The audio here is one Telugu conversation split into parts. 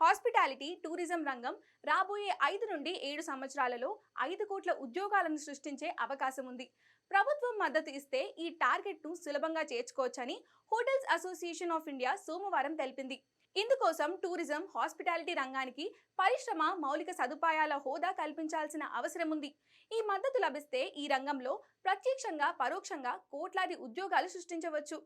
హాస్పిటాలిటీ టూరిజం రంగం రాబోయే ఐదు నుండి ఏడు సంవత్సరాలలో ఐదు కోట్ల ఉద్యోగాలను సృష్టించే అవకాశం ఉంది. ప్రభుత్వం మద్దతు ఇస్తే ఈ టార్గెట్ను సులభంగా చేర్చుకోవచ్చని హోటల్స్ అసోసియేషన్ ఆఫ్ ఇండియా సోమవారం తెలిపింది. ఇందుకోసం టూరిజం హాస్పిటాలిటీ రంగానికి పరిశ్రమ మౌలిక సదుపాయాల హోదా కల్పించాల్సిన అవసరం ఉంది. ఈ మద్దతు లభిస్తే ఈ రంగంలో ప్రత్యక్షంగా పరోక్షంగా కోట్లాది ఉద్యోగాలు సృష్టించవచ్చు.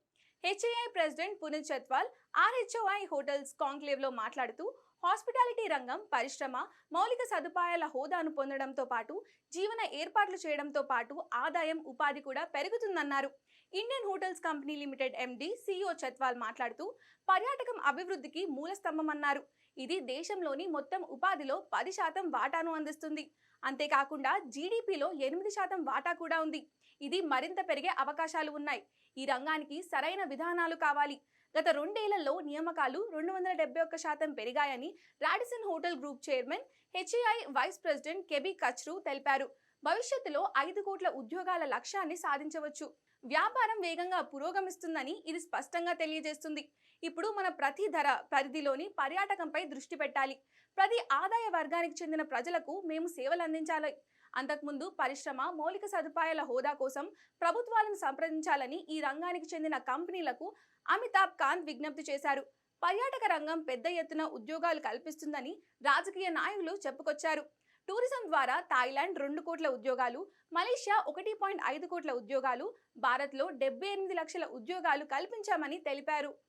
HAI president Puneet Chatwal RHOI hotels కాంక్లేవ్లో మాట్లాడుతూ హాస్పిటాలిటీ రంగం పరిశ్రమ మౌలిక సదుపాయాల హోదాను పొందడంతో పాటు జీవన ఏర్పాట్లు చేయడంతో పాటు ఆదాయం ఉపాధి కూడా పెరుగుతుందన్నారు. Indian hotels company limited MD CEO Chatwal మాట్లాడుతూ పర్యాటకం అభివృద్ధికి మూలస్తంభమన్నారు ఇది దేశంలోని మొత్తం ఉపాధిలో పది శాతం వాటాను అందిస్తుంది. అంతేకాకుండా జీడిపిలో ఎనిమిది శాతం వాటా కూడా ఉంది. ఇది మరింత పెరిగే అవకాశాలు ఉన్నాయి. ఈ రంగానికి సరైన విధానాలు కావాలి. గత రెండేళ్ళలో నియామకాలు రెండు వందల డెబ్బై ఒక్క శాతం పెరిగాయని Radisson hotel group chairman HAI vice president KB Kachru తెలిపారు. భవిష్యత్తులో ఐదు కోట్ల ఉద్యోగాల లక్ష్యాన్ని సాధించవచ్చు. వ్యాపారం వేగంగా పురోగమిస్తుందని ఇది స్పష్టంగా తెలియజేస్తుంది. ఇప్పుడు మన ప్రతి ధర పరిధిలోని పర్యాటకంపై దృష్టి పెట్టాలి. ప్రతి ఆదాయ వర్గానికి చెందిన ప్రజలకు మేము సేవలు అందించాలి. అంతకుముందు పరిశ్రమ మౌలిక సదుపాయాల హోదా కోసం ప్రభుత్వాలను సంప్రదించాలని ఈ రంగానికి చెందిన కంపెనీలకు అమితాబ్ కాంత్ విజ్ఞప్తి చేశారు. పర్యాటక రంగం పెద్ద ఎత్తున ఉద్యోగాలు కల్పిస్తుందని రాజకీయ నాయకులు చెప్పుకొచ్చారు. టూరిజం ద్వారా థాయిలాండ్ రెండు కోట్ల ఉద్యోగాలు మలేషియా ఒకటి పాయింట్ ఐదు కోట్ల ఉద్యోగాలు భారత్లో డెబ్బై ఎనిమిది లక్షల ఉద్యోగాలు కల్పించామని తెలిపారు.